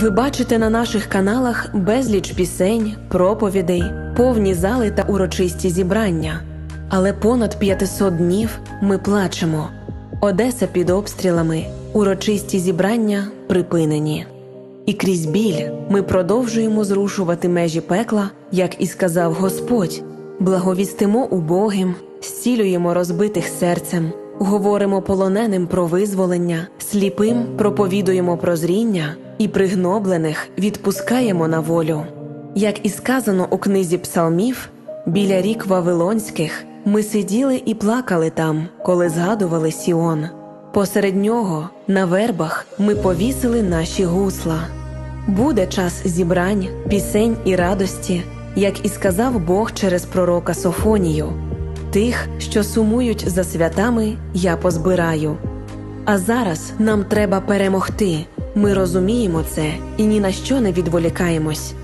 Ви бачите на наших каналах безліч пісень, проповідей, повні зали та урочисті зібрання. Але понад 500 днів ми плачемо. Одеса під обстрілами, урочисті зібрання припинені. І крізь біль ми продовжуємо зрушувати межі пекла, як і сказав Господь, благовістимо убогим, зцілюємо розбитих серцем, говоримо полоненим про визволення, сліпим проповідуємо прозріння і пригноблених відпускаємо на волю. Як і сказано у книзі псалмів, біля рік Вавилонських ми сиділи і плакали там, коли згадували Сіон. Посеред нього, на вербах, ми повісили наші гусла. Буде час зібрань, пісень і радості, як і сказав Бог через пророка Софонію. Тих, що сумують за святами, я позбираю. А зараз нам треба перемогти. Ми розуміємо це і ні на що не відволікаємось.